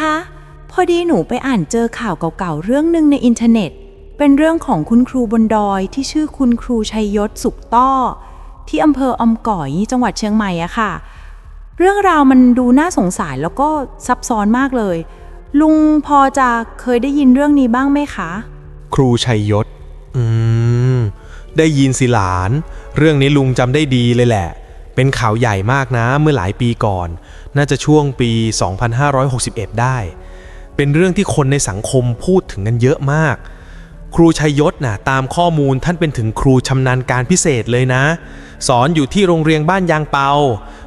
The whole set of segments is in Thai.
คะ พอดีหนูไปอ่านเจอข่าวเก่าๆ เรื่องหนึ่งในอินเทอร์เน็ต เป็นเรื่องของคุณครูบนดอยที่ชื่อคุณครูชัยยศสุขต้อ ที่อำเภออมก่อยจังหวัดเชียงใหม่อะค่ะ เรื่องราวมันดูน่าสงสารแล้วก็ซับซ้อนมากเลย ลุงพอจะเคยได้ยินเรื่องนี้บ้างไหมคะ ครูชัยยศ อืม ได้ยินสิหลาน เรื่องนี้ลุงจำได้ดีเลยแหละ เป็นข่าวใหญ่มากนะเมื่อหลายปีก่อน น่าจะช่วงปี 2561 ได้ เป็นเรื่องที่คนในสังคมพูดถึงกันเยอะมาก ครูชัยยศนะตามข้อมูลท่านเป็นถึงครูชำนาญการพิเศษเลยนะ สอนอยู่ที่โรงเรียนบ้านยางเปา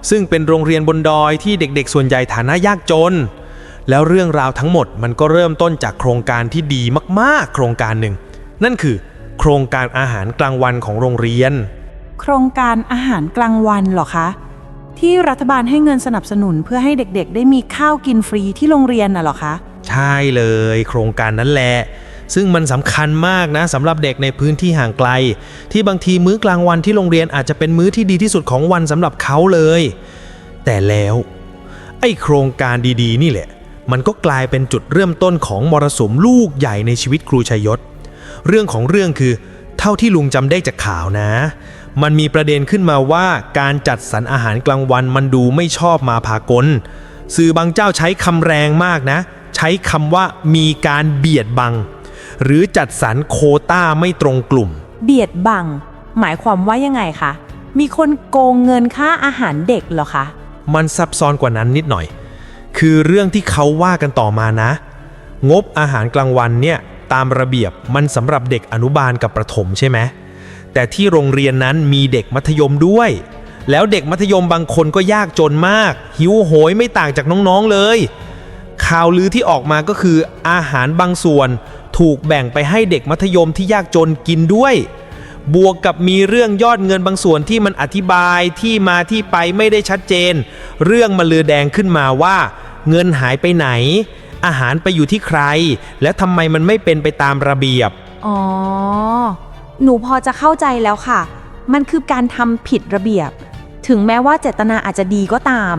ซึ่งเป็นโรงเรียนบนดอยที่เด็กๆ ส่วนใหญ่ฐานะยากจน แล้วเรื่องราวทั้งหมดมันก็เริ่มต้นจากโครงการที่ดีมากๆ โครงการหนึ่ง นั่นคือ โครงการอาหารกลางวันของโรงเรียน โครงการอาหารกลางวันเหรอคะ ที่รัฐบาลให้เงินสนับสนุนเพื่อให้เด็กๆ ได้มีข้าวกินฟรีที่โรงเรียนน่ะเหรอคะ ใช่เลย โครงการนั้นแหละ ซึ่งมันสำคัญมากนะสำหรับเด็กในพื้นที่ห่างไกล ที่บางทีมื้อกลางวันที่โรงเรียนอาจจะเป็นมื้อที่ดีที่สุดของวันสำหรับเขาเลย แต่แล้ว ไอ้โครงการดีๆ นี่แหละ มันก็กลายเป็นจุดเริ่มต้นของมรสุมลูกใหญ่ในชีวิตครูชัยยศ เรื่องของเรื่องคือเท่าที่ลุงจำได้จากข่าวนะ มันมีประเด็นขึ้นมาว่าการจัดสรรอาหารกลางวันมันดูไม่ชอบมาพากล สื่อบางเจ้าใช้คำแรงมากนะ ใช้คำว่ามีการเบียดบัง หรือจัดสรรโควต้าไม่ตรงกลุ่ม เบียดบัง หมายความว่ายังไงคะ มีคนโกงเงินค่าอาหารเด็กเหรอคะ มันซับซ้อนกว่านั้นนิดหน่อย คือเรื่องที่เขาว่ากันต่อมานะ งบอาหารกลางวันเนี่ยตามระเบียบมันสำหรับเด็กอนุบาลกับประถมใช่ไหม แต่ที่โรงเรียนนั้นมีเด็กมัธยมด้วย แล้วเด็กมัธยมบางคนก็ยากจนมาก หิวโหยไม่ต่างจากน้องๆเลย ข่าวลือที่ออกมาก็คืออาหารบางส่วน ถูกแบ่งไปให้เด็กมัธยมที่ยากจนกินด้วย บวกกับมีเรื่องยอดเงินบางส่วนที่มันอธิบายที่มาที่ไปไม่ได้ชัดเจน เรื่องมันลือแดงขึ้นมาว่า เงินหายไปไหน อาหารไปอยู่ที่ใคร และทำไมมันไม่เป็นไปตามระเบียบอ๋อ หนูพอจะเข้าใจแล้วค่ะ มันคือการทำผิดระเบียบ ถึงแม้ว่าเจตนาอาจจะดีก็ตาม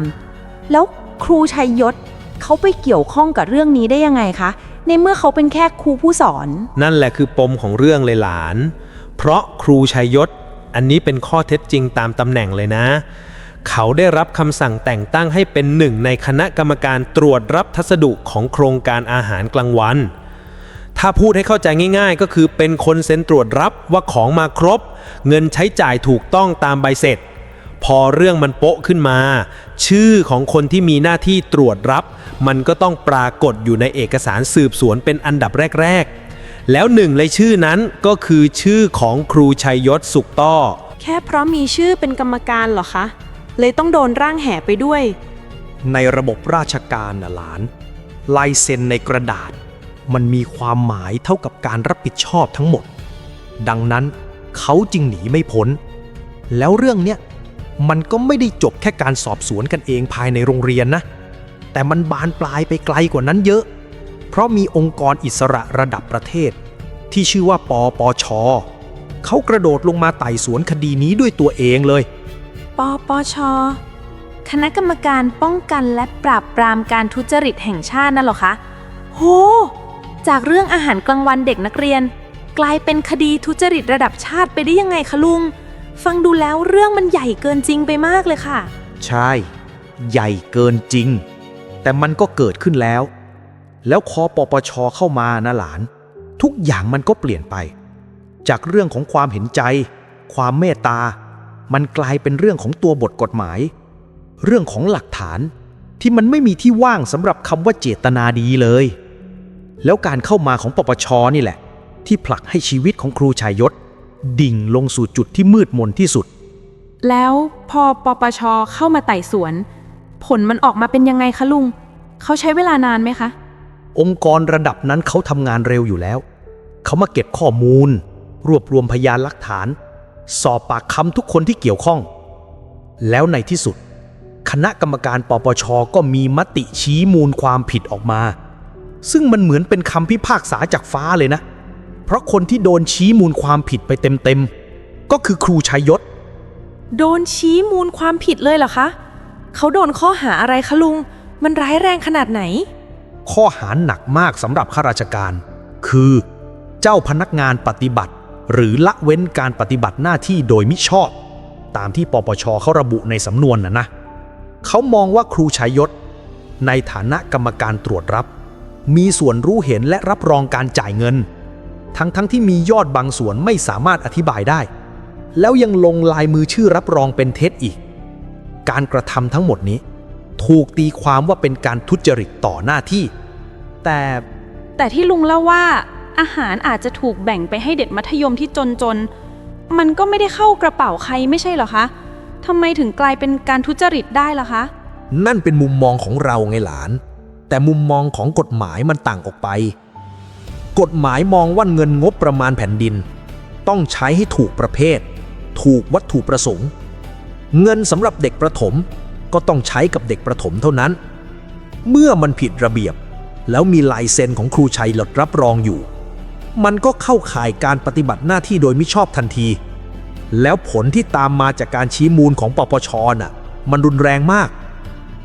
แล้วครูชัยยศเขาไปเกี่ยวข้องกับเรื่องนี้ได้ยังไงคะ ในเมื่อเขาเป็นแค่ครูผู้สอน นั่นแหละคือปมของเรื่องเลยหลาน เพราะครูชัยยศ อันนี้เป็นข้อเท็จจริงตามตำแหน่งเลยนะ เขาได้รับคำสั่งแต่งตั้งให้เป็นหนึ่งในคณะกรรมการตรวจรับพัสดุของโครงการอาหารกลางวัน ถ้าพูดให้เข้าใจง่าย ๆ ก็คือเป็นคนเซ็นตรวจรับว่าของมาครบ เงินใช้จ่ายถูกต้องตามใบเสร็จ พอเรื่องมันโป๊ะขึ้นมา ชื่อของคนที่มีหน้าที่ตรวจรับ มันก็ต้องปรากฏอยู่ในเอกสารสืบสวนเป็นอันดับแรก ๆ แล้วหนึ่งในชื่อนั้นก็คือชื่อของครูชัยยศสุขต้อ แค่เพราะมีชื่อเป็นกรรมการเหรอคะ เลยต้องโดนร่างแห่ไปด้วย ในระบบราชการนะหลาน ลายเซ็นในกระดาษ มันมีความหมายเท่ากับการรับผิดชอบทั้งหมด ดังนั้นเขาจึงหนีไม่พ้น แล้วเรื่องเนี้ยมันก็ไม่ได้จบแค่การสอบสวนกันเองภายในโรงเรียนนะ แต่มันบานปลายไปไกลกว่านั้นเยอะ เพราะมีองค์กรอิสระระดับประเทศ ที่ชื่อว่าปอปช เขากระโดดลงมาไต่สวนคดีนี้ด้วยตัวเองเลย ปปช คณะกรรมการป้องกันและปราบปรามการทุจริตแห่งชาตินั่นหรอคะ โห จากเรื่องอาหารกลางวันเด็กนักเรียน กลายเป็นคดีทุจริตระดับชาติไปได้ยังไงคะลุง ฟังดูแล้วเรื่องมันใหญ่เกินจริงไปมากเลยค่ะ ใช่ ใหญ่เกินจริง แต่มันก็เกิดขึ้นแล้ว แล้วคอปปชเข้ามานะหลาน ทุกอย่างมันก็เปลี่ยนไป จากเรื่องของความเห็นใจ ความเมตตา มันกลายเป็นเรื่องของตัวบทกฎหมาย เรื่องของหลักฐานที่มันไม่มีที่ว่างสำหรับคำว่าเจตนาดีเลย แล้วการเข้ามาของปปชนี่แหละ ที่ผลักให้ชีวิตของครูชายยศ ดิ่งลงสู่จุดที่มืดมนที่สุด แล้วพอปปชเข้ามาไต่สวน ผลมันออกมาเป็นยังไงคะลุง เขาใช้เวลานานไหมคะ องค์กรระดับนั้นเขาทำงานเร็วอยู่แล้ว เขามาเก็บข้อมูล รวบรวมพยานหลักฐาน สอบปากคำทุกคนที่เกี่ยวข้อง แล้วในที่สุด คณะกรรมการปปชก็มีมติชี้มูลความผิดออกมา ซึ่งมันเหมือนเป็นคำพิพากษาจากฟ้าเลยนะ เพราะคนที่โดนชี้มูลความผิดไปเต็มๆ ก็คือครูชัยยศ โดนชี้มูลความผิดเลยเหรอคะ เขาโดนข้อหาอะไรคะลุง มันร้ายแรงขนาดไหน ข้อหาหนักมากสำหรับข้าราชการ คือ เจ้าพนักงานปฏิบัติ หรือละเว้นการปฏิบัติหน้าที่โดยมิชอบ ตามที่ปปชเขาระบุในสำนวนนะนะ เขามองว่าครูชัยยศ ในฐานะกรรมการตรวจรับ มีส่วนรู้เห็นและรับรองการจ่ายเงิน ทั้งๆทที่มียอดบางส่วนไม่สามารถอธิบายได้ แล้วยังลงลายมือชื่อรับรองเป็นเท็จอีก การกระทำทั้งหมดนี้ ถูกตีความว่าเป็นการทุจริตต่อหน้าที่ แต่ แต่ที่ลุงเล่าว่า อาหารอาจจะถูกแบ่งไปให้เด็กมัธยมที่จนๆ มันก็ไม่ได้เข้ากระเป๋าใครไม่ใช่เหรอคะทำไมถึงกลายเป็นการทุจริตได้ล่ะคะ นั่นเป็นมุมมองของเราไงหลาน แต่มุมมองของกฎหมายมันต่างออกไป กฎหมายมองว่าเงินงบประมาณแผ่นดิน ต้องใช้ให้ถูกประเภท ถูกวัตถุประสงค์ เงินสำหรับเด็กประถมก็ต้องใช้กับเด็กประถมเท่านั้น เมื่อมันผิดระเบียบ แล้วมีลายเซ็นของครูชัยหลดรับรองอยู่ มันก็เข้าข่ายการปฏิบัติหน้าที่โดยมิชอบทันที แล้วผลที่ตามมาจากการชี้มูลของปปชน่ะ มันรุนแรงมาก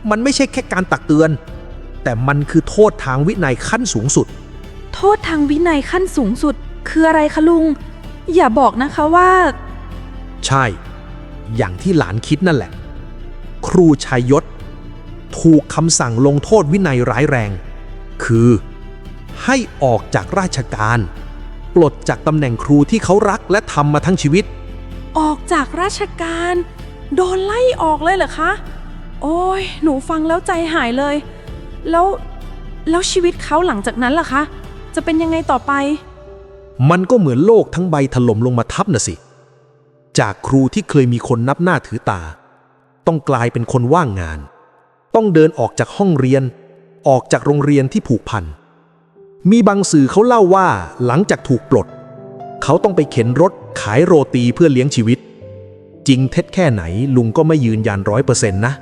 มันไม่ใช่แค่การตักเตือน แต่มันคือโทษทางวินัยขั้นสูงสุด โทษทางวินัยขั้นสูงสุด คืออะไรคะลุง อย่าบอกนะคะว่า ใช่ อย่างที่หลานคิดนั่นแหละ ครูชัยยศ ถูกคำสั่งลงโทษวินัยร้ายแรง คือ ให้ออกจากราชการ ปลดจากตำแหน่งครูที่เขารักและทำมาทั้งชีวิต ออกจากราชการ โดนไล่ออกเลยเหรอคะ โอ้ย หนูฟังแล้วใจหายเลย แล้วแล้วชีวิตเขาหลังจากนั้นล่ะคะ จะเป็นยังไงต่อไป มันก็เหมือนโลกทั้งใบถล่มลงมาทับน่ะสิ จากครูที่เคยมีคนนับหน้าถือตา ต้องกลายเป็นคนว่างงาน ต้องเดินออกจากห้องเรียน ออกจากโรงเรียนที่ผูกพัน มีบางสื่อเขาเล่าว่าหลังจากถูกปลด เขาต้องไปเข็นรถขายโรตีเพื่อเลี้ยงชีวิต จริงเท็จแค่ไหนลุงก็ไม่ยืนยันร้อยเปอร์เซ็นต์นะ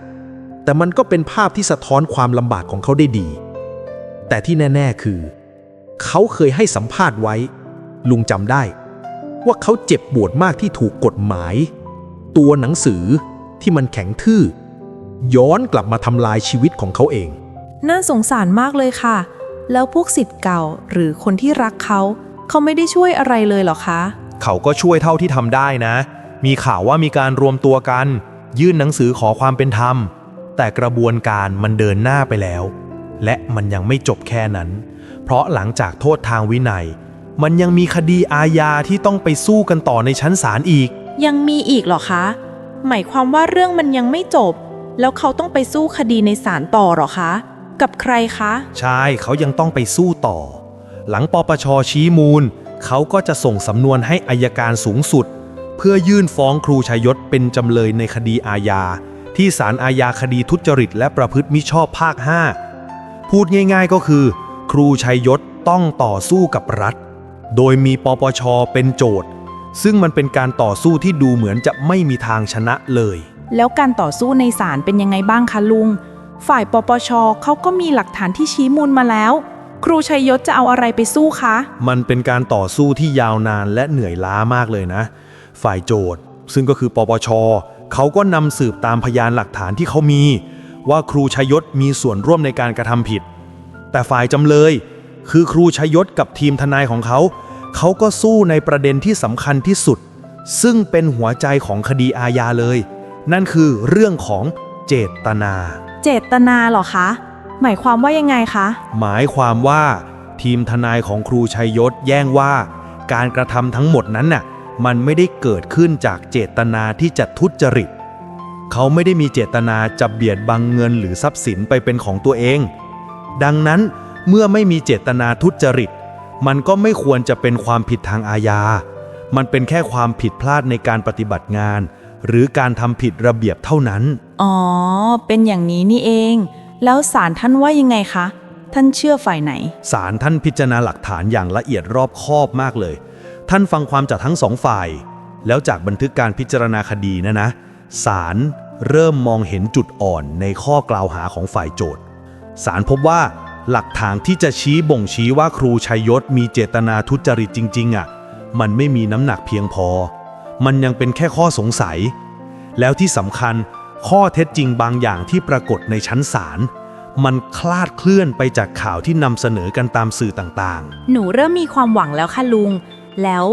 แต่มันก็เป็นภาพที่สะท้อนความลำบากของเขาได้ดี แต่ที่แน่ ๆ คือ เขาเคยให้สัมภาษณ์ไว้ ลุงจำได้ ว่าเขาเจ็บปวดมากที่ถูกกฎหมาย ตัวหนังสือที่มันแข็งทื่อ ย้อนกลับมาทำลายชีวิตของเขาเอง น่าสงสารมากเลยค่ะ แล้วพวกสิทธิ์เก่าหรือคนที่รักเขา เขาไม่ได้ช่วยอะไรเลยเหรอคะ เขาก็ช่วยเท่าที่ทำได้นะ มีข่าวว่ามีการรวมตัวกัน ยื่นหนังสือขอความเป็นธรรม แต่กระบวนการมันเดินหน้าไปแล้ว และมันยังไม่จบแค่นั้น เพราะหลังจากโทษทางวินัย มันยังมีคดีอาญาที่ต้องไปสู้กันต่อในชั้นศาลอีก ยังมีอีกเหรอคะ หมายความว่าเรื่องมันยังไม่จบ แล้วเขาต้องไปสู้คดีในศาลต่อเหรอคะ กับใครคะ ใช่เขายังต้องไปสู้ต่อ หลังปปชชี้มูล เขาก็จะส่งสำนวนให้อายการสูงสุด เพื่อยื่นฟ้องครูชยศเป็นจำเลยในคดีอาญา ที่ศาลอาญาคดีทุจริตและประพฤติมิชอบภาค 5 พูดง่ายๆก็คือ ครูชัยยศต้องต่อสู้กับรัฐ โดยมีปปชเป็นโจทย์ ซึ่งมันเป็นการต่อสู้ที่ดูเหมือนจะไม่มีทางชนะเลย แล้วการต่อสู้ในศาลเป็นยังไงบ้างคะลุง ฝ่ายปปชเขาก็มีหลักฐานที่ชี้มูลมาแล้ว ครูชัยยศจะเอาอะไรไปสู้คะ มันเป็นการต่อสู้ที่ยาวนานและเหนื่อยล้ามากเลยนะ ฝ่ายโจทย์ซึ่งก็คือปปช เขาก็นำสืบตามพยานหลักฐานที่เขามี ว่าครูชยศมีส่วนร่วมในการกระทำผิด แต่ฝ่ายจำเลย คือครูชยศกับทีมทนายของเขา เขาก็สู้ในประเด็นที่สำคัญที่สุด ซึ่งเป็นหัวใจของคดีอาญาเลย นั่นคือเรื่องของเจตนา เจตนาเหรอคะ หมายความว่ายังไงคะ หมายความว่าทีมทนายของครูชัยยศแย้งว่า การกระทำทั้งหมดนั้นน่ะ มันไม่ได้เกิดขึ้นจากเจตนาที่จะทุจริต เขาไม่ได้มีเจตนาจะเบียดบังเงินหรือทรัพย์สินไปเป็นของตัวเอง ดังนั้นเมื่อไม่มีเจตนาทุจริต มันก็ไม่ควรจะเป็นความผิดทางอาญา มันเป็นแค่ความผิดพลาดในการปฏิบัติงาน หรือการทำผิดระเบียบเท่านั้น อ๋อ เป็นอย่างนี้นี่เอง แล้วศาลท่านว่ายังไงคะ ท่านเชื่อฝ่ายไหน ศาลท่านพิจารณาหลักฐานอย่างละเอียดรอบคอบมากเลย ท่านฟังความจากทั้งสองฝ่าย แล้วจากบันทึกการพิจารณาคดีนะนะศาลเริ่มมองเห็นจุดอ่อนในข้อกล่าวหาของฝ่ายโจทย์ศาลพบว่าหลักฐานที่จะชี้บ่งชี้ว่าครูชัยยศมีเจตนาทุจริตจริง ๆอะ มันไม่มีน้ำหนักเพียงพอ มันยังเป็นแค่ข้อสงสัย แล้วที่สำคัญข้อเท็จจริงบางอย่างที่ปรากฏในชั้นศาลมันคลาดเคลื่อนไปจากข่าวที่นำเสนอกันตามสื่อต่างๆ หนูเริ่มมีความหวังแล้วค่ะลุง แล้ว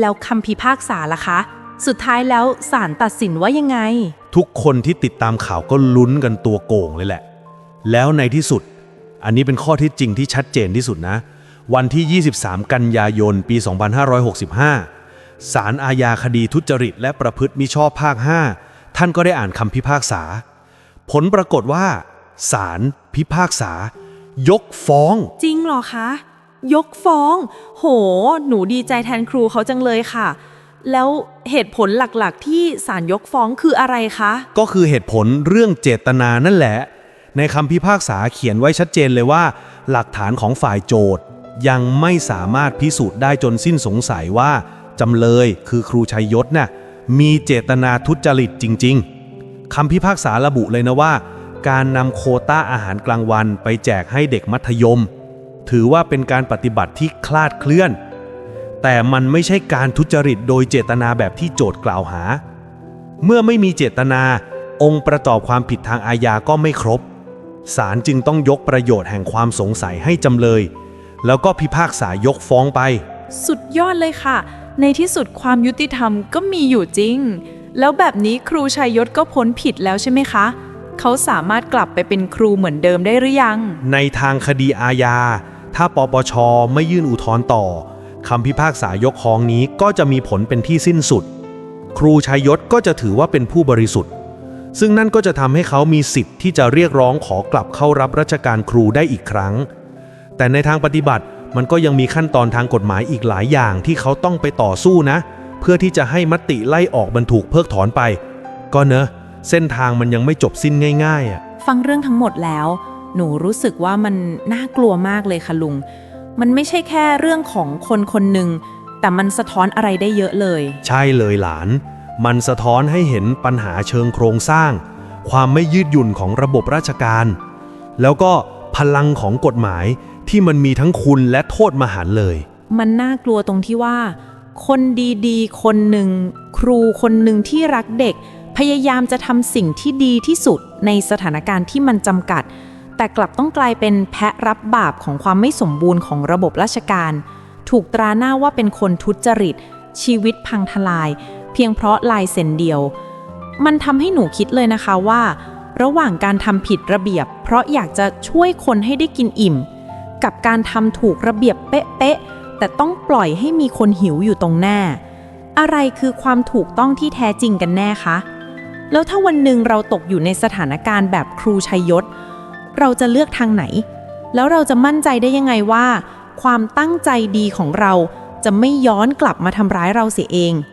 แล้วคำพิพากษาล่ะคะ สุดท้ายแล้วศาลตัดสินว่ายังไงๆทุกคนที่ติดตามข่าวก็ลุ้นกันตัวโก่งเลยแหละ แล้วในที่สุด อันนี้เป็นข้อที่จริงที่ชัดเจนที่สุดนะ วันที่ 23 กันยายน ปี 2565 ศาลอาญาคดีทุจริต และประพฤติมิชอบภาค 5 ท่านก็ได้อ่านคำพิพากษา ผลปรากฏว่าศาลพิพากษายกฟ้อง จริงเหรอคะ ยกฟ้อง โห หนูดีใจแทนครูเขาจังเลยค่ะ แล้วเหตุผลหลักๆ ที่ศาลยกฟ้องคืออะไรคะ ก็คือเหตุผลเรื่องเจตนานั่นแหละ ในคำพิพากษาเขียนไว้ชัดเจนเลยว่า หลักฐานของฝ่ายโจทย์ ยังไม่สามารถพิสูจน์ได้จนสิ้นสงสัยว่าจำเลยคือครูชัยยศน่ะมีเจตนาทุจริตจริง ๆคำพิพากษาระบุเลยนะว่า การนำโคต้าอาหารกลางวันไปแจกให้เด็กมัธยม ถือว่าเป็นการปฏิบัติที่คลาดเคลื่อน แต่มันไม่ใช่การทุจริตโดยเจตนาแบบที่โจทย์กล่าวหา เมื่อไม่มีเจตนา องค์ประกอบความผิดทางอาญาก็ไม่ครบศาลจึงต้องยกประโยชน์แห่งความสงสัยให้จำเลย แล้วก็พิพากษายกฟ้องไป สุดยอดเลยค่ะ ในที่สุดความยุติธรรมก็มีอยู่จริง แล้วแบบนี้ครูชัยยศก็พ้นผิดแล้วใช่ไหมคะ เขาสามารถกลับไปเป็นครูเหมือนเดิมได้หรือยัง ในทางคดีอาญา ถ้าปปชไม่ยื่นอุทธรณ์ต่อคำพิพากษายกฟ้องนี้ก็จะมีผลเป็นที่สิ้นสุด ครูชัยยศก็จะถือว่าเป็นผู้บริสุทธิ์ ซึ่งนั่นก็จะทำให้เขามีสิทธิ์ที่จะเรียกร้องขอกลับเข้ารับราชการครูได้อีกครั้ง แต่ในทางปฏิบัติมันก็ยังมีขั้นตอนทางกฎหมายอีกหลายอย่างที่เขาต้องไปต่อสู้นะ เพื่อที่จะให้มติไล่ออกบรรถูกเพิกถอนไป ก็เนอะเส้นทางมันยังไม่จบสิ้นง่ายๆอะฟังเรื่องทั้งหมดแล้ว หนูรู้สึกว่ามันน่ากลัวมากเลยค่ะลุง มันไม่ใช่แค่เรื่องของคนคนหนึ่ง แต่มันสะท้อนอะไรได้เยอะเลย ใช่เลยหลาน มันสะท้อนให้เห็นปัญหาเชิงโครงสร้าง ความไม่ยืดหยุ่นของระบบราชการ แล้วก็พลังของกฎหมายที่มันมีทั้งคุณและโทษมหันต์เลย มันน่ากลัวตรงที่ว่า คนดีๆ คนหนึ่ง ครูคนหนึ่งที่รักเด็ก พยายามจะทำสิ่งที่ดีที่สุดในสถานการณ์ที่มันจำกัด แต่กลับต้องกลายเป็นแพะรับบาปของความไม่สมบูรณ์ของระบบราชการ ถูกตราหน้าว่าเป็นคนทุจริต ชีวิตพังทลาย เพียงเพราะลายเซ็นเดียว มันทำให้หนูคิดเลยนะคะว่า ระหว่างการทำผิดระเบียบ เพราะอยากจะช่วยคนให้ได้กินอิ่ม กับการทำถูกระเบียบเป๊ะๆแต่ต้องปล่อยให้มีคนหิวอยู่ตรงหน้า อะไรคือความถูกต้องที่แท้จริงกันแน่คะแล้วถ้าวันหนึ่งเราตกอยู่ในสถานการณ์แบบครูชัยยศ เราจะเลือกทางไหน แล้วเราจะมั่นใจได้ยังไงว่า ความตั้งใจดีของเราจะไม่ย้อนกลับมาทำร้ายเราเสียเอง